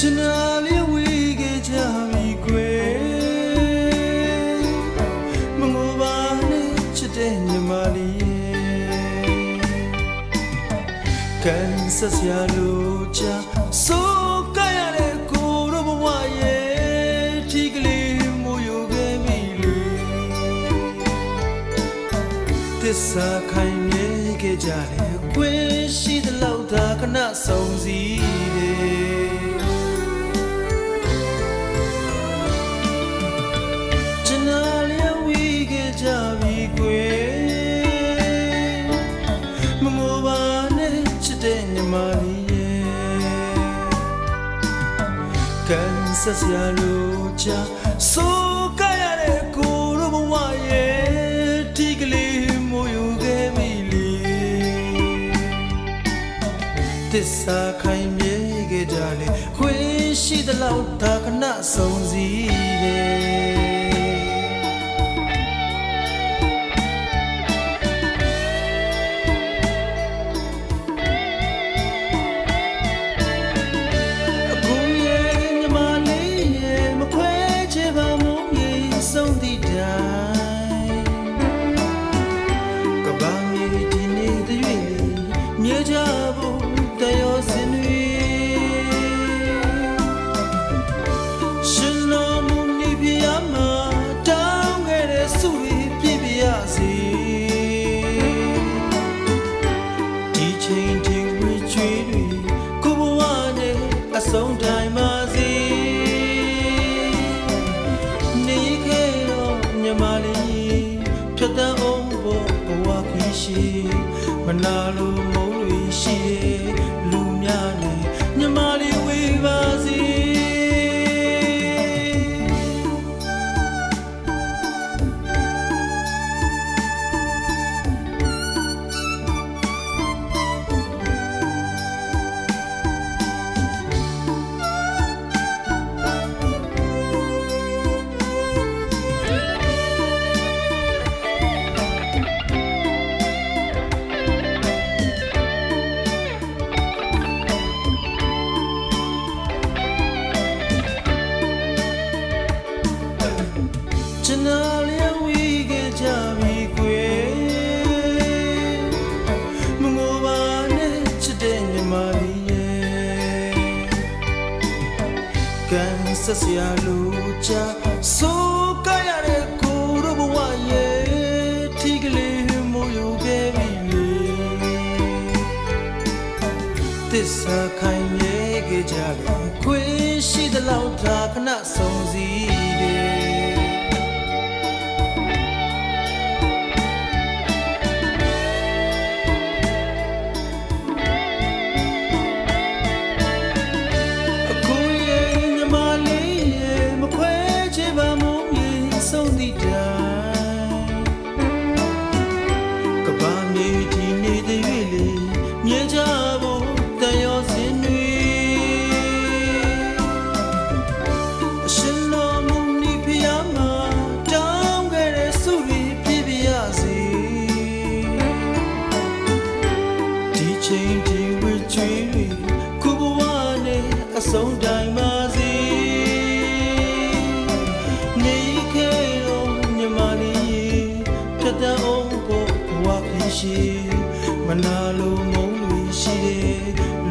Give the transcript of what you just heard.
ချင်နာလေးဝေးခဲ့ကြပြီကွယ်မငိုပါနဲ့ချစ်တဲ့ညီမလေးကန်ဆစရာလို့ချာဆိုကရတဲ့ကိုရောဘဝရဲ့ဒီကလေးမို့ယူခဲ့ပြီလေသစ္စာခိုင်မြဲခဲ့ကြတယ်ခွင့်ရှိသလောက်သာခဏဆုံးစီ ကန်ဆက်စရာလို့ချာဆိုကရတဲ့ကိုရဘဝရဲ့ဒီကလေးမို့ယူခဲ့ပြီလေသစ္စာခိုင်မြဲခဲ့ကြလေခွင့်ရှိသလောက်ဒါခဏဆုံးစည်းတယ် မြေကြဖို့ ရှိရဲ့လူများနဲ့မြ ကြပြီကွယ်မငိုပါနဲ့ချစ်တဲ့ညီမလေးရဲ့ကန်ဆက်စရာလို့ချာဆိုကရတဲ့ကိုရဘဝရဲ့ဒီကလေးမို့ယူခဲ့ပြီလေသစ္စာခိုင်မြဲခဲ့ကြတယ်ခွင့်ရှိသလောက်ဒါခဏဆုံးစည်းတယ် ရှိမနာလိုမုန်းလို့ရှိတယ်